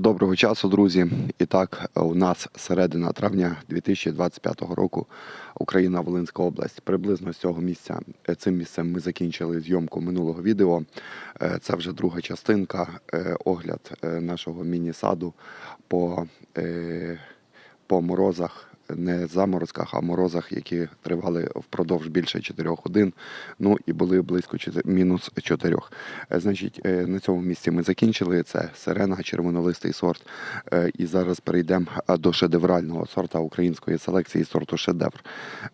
Доброго часу, друзі. І так, у нас середина травня 2025 року, Україна, Волинська область. Приблизно з цього місця е, цим місцем ми закінчили зйомку минулого відео. Е, Це вже друга частинка, е, огляд е, нашого міні-саду по, е, по морозах. Не заморозках, а морозах, які тривали впродовж більше 4 годин. Ну і були близько мінус 4. Е, Значить, е, на цьому місці ми закінчили. Це сирена, червонолистий сорт. Е, І зараз перейдемо до шедеврального сорта української селекції сорту шедевр.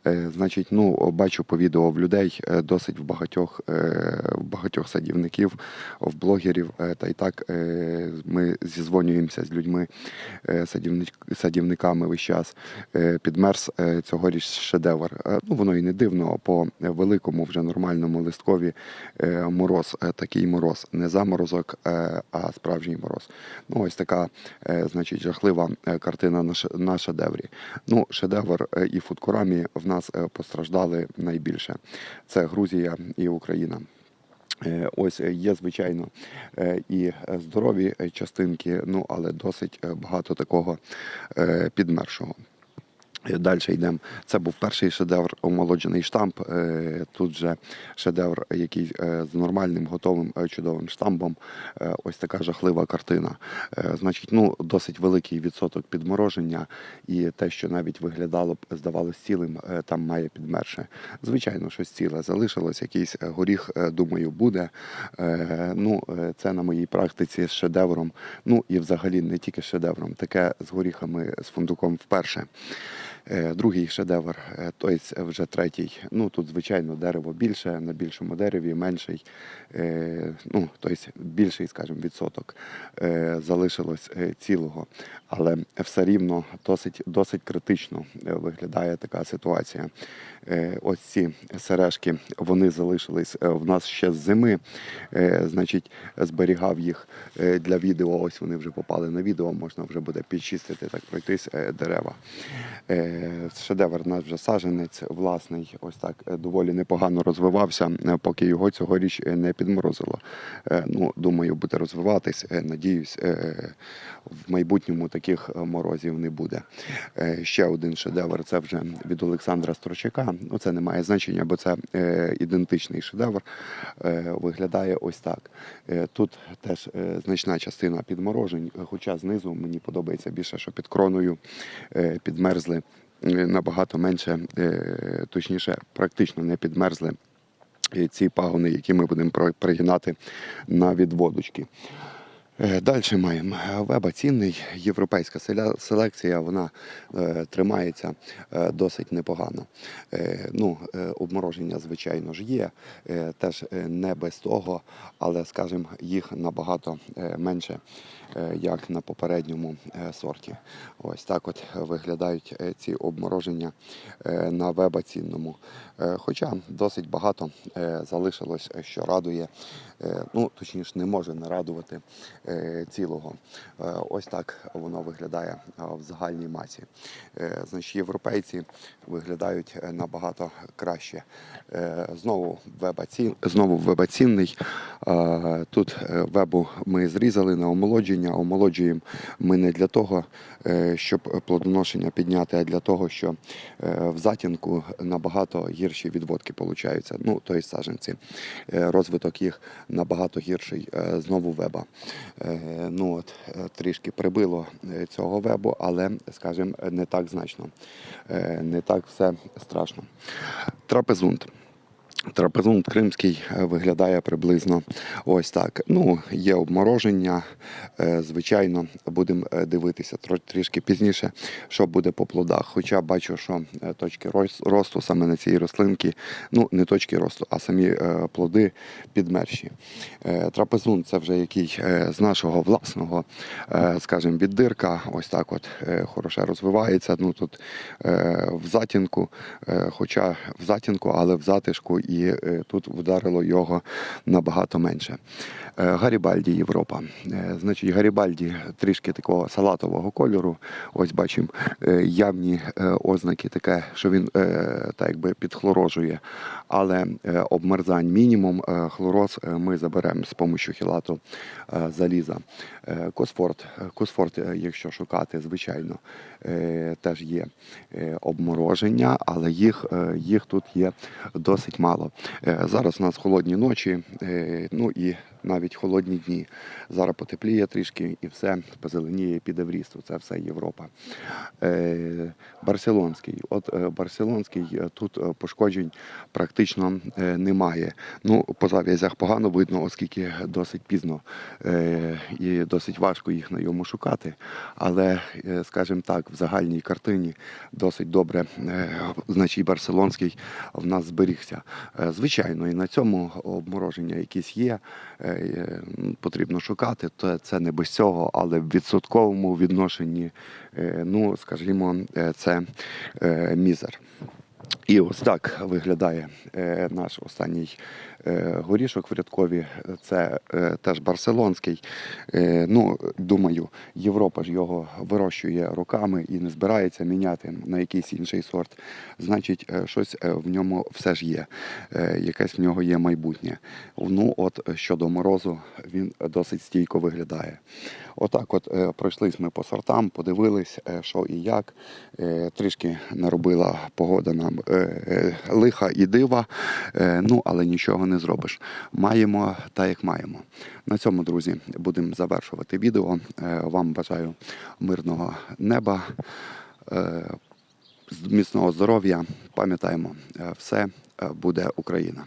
Значить, ну бачу по відео в людей досить в багатьох, в багатьох садівників, в блогерів. Та й так ми зізвонюємося з людьми, садівниками весь час. Підмерз е, цьогоріч шедевр. Е, Ну воно і не дивно по великому вже нормальному листкові е, мороз, такий мороз, не заморозок, а справжній мороз. Ну, ось така, значить, жахлива картина на шедеврі. Ну, шедевр і фудкорамі в нас постраждали найбільше. Це Грузія і Україна. Ось є, звичайно, і здорові частинки, ну але досить багато такого підмершого. Далі йдемо. Це був перший шедевр, омолоджений штамп. Е, Тут же шедевр, який е, з нормальним, готовим, е, чудовим штампом. Ось така жахлива картина. Значить, ну досить великий відсоток підмороження, і те, що навіть виглядало б, здавалось цілим, там має підмерше. Звичайно, щось ціле залишилось, якийсь горіх, думаю, буде. Ну, це на моїй практиці з шедевром. Ну і взагалі не тільки шедевром, таке з горіхами з фундуком вперше. Е, Другий шедевр, е, той вже третій. Ну тут, звичайно, дерево більше, на більшому дереві менший, е, ну тобто більший, скажімо, відсоток залишилось цілого. Але все рівно досить, досить критично виглядає така ситуація. Ось ці сережки вони залишились в нас ще з зими. Значить, зберігав їх для відео. Ось вони вже попали на відео. Можна вже буде підчистити, так пройтись дерева. Шедевр наш вже саженець власний, ось так е, доволі непогано розвивався, е, поки його цьогоріч е, не підморозило. Ну, думаю, буде розвиватись. Надіюсь, в майбутньому таких морозів не буде. Ще один шедевр це вже від Олександра Строчака. Ну, це не має значення, бо це ідентичний шедевр. Виглядає ось так. Тут теж значна частина підморожень, хоча знизу мені подобається більше, що під кроною підмерзли набагато менше, е, точніше, практично не підмерзли е, ці пагони, які ми будемо про- пригинати на відводочки. Далі маємо е, веба цінний, європейська селекція, вона е, тримається е, досить непогано. Е, ну, е, обмороження, звичайно ж, є, е, теж е, не без того, але, скажімо, їх набагато е, менше, е, як на попередньому е, сорті. Ось так от виглядають е, ці обмороження е, на веба цінному. Е, Хоча досить багато е, залишилось, е, що радує, Е, ну точніше, не може не радувати е, цілого. Е, Ось так воно виглядає е, в загальній масі. Е, Значить, європейці виглядають е, набагато краще. Е, Знову вебаці... знову вебацінний. Е, Тут е, вебу ми зрізали на омолодження. Омолоджуємо ми не для того, е, щоб плодоношення підняти, а для того, що е, в затінку набагато гірші відводки получаються. Ну, тобто саджанці. Е, Розвиток їх набагато гірший. Е, Знову веба. Е, Ну, от, е, трішки прибило е, цього вебу, але, скажімо, не так значно. Не так все страшно. Трапезунт. Трапезунт кримський е, виглядає приблизно ось так. Ну, є обмороження. е, Звичайно, будемо е, дивитися трішки пізніше, що буде по плодах. Хоча бачу, що точки росту саме на цій рослинці, ну не точки росту, а самі плоди підмерші. Трапезунт це вже який з нашого власного, скажімо, віддирка. Ось так от хороше розвивається. Ну тут в затінку, хоча в затінку, але в затишку і і е, тут вдарило його набагато менше. Е, Гарібальді Європа. Е, Значить, Гарібальді трішки такого салатового кольору. Ось бачимо явні ознаки таке, що він так якби підхлорожує. Але обмерзань мінімум. Хлороз ми заберемо з допомогою хілату заліза. Косфорт. Косфорт, якщо шукати, звичайно, теж є обмороження, але їх, їх тут є досить мало. Е, Зараз у нас холодні ночі, е, ну і навіть холодні дні. Зараз потепліє трішки і все позеленіє, піде в ріст. Це все Європа. Е, Барселонський. От е, Барселонський е, тут пошкоджень практично немає. Ну, по зав'язях погано видно, оскільки досить пізно і досить важко їх на йому шукати. Але, скажімо так, в загальній картині досить добре, значить, Барселонський в нас зберігся. Звичайно, і на цьому обмороження якісь є. Е, Потрібно шукати, то це не без цього, але в відсотковому відношенні, е, ну, скажімо, е, це мізер. І ось так виглядає е, наш останній е, горішок в рядкові. Це е, теж барселонський. Ну, думаю, Європа ж його вирощує руками і не збирається міняти на якийсь інший сорт. Значить, щось в ньому все ж є. Якесь в нього є майбутнє. Ну, от щодо морозу, він досить стійко виглядає. Отак, от е, пройшлись ми по сортам, подивились, що і як. Трішки наробила погода нам лиха і дива, е, ну але нічого не зробиш. Маємо так, як маємо. На цьому, друзі, будемо завершувати відео. Е, Вам бажаю мирного неба, е, міцного здоров'я. Пам'ятаємо, е, все е, буде Україна.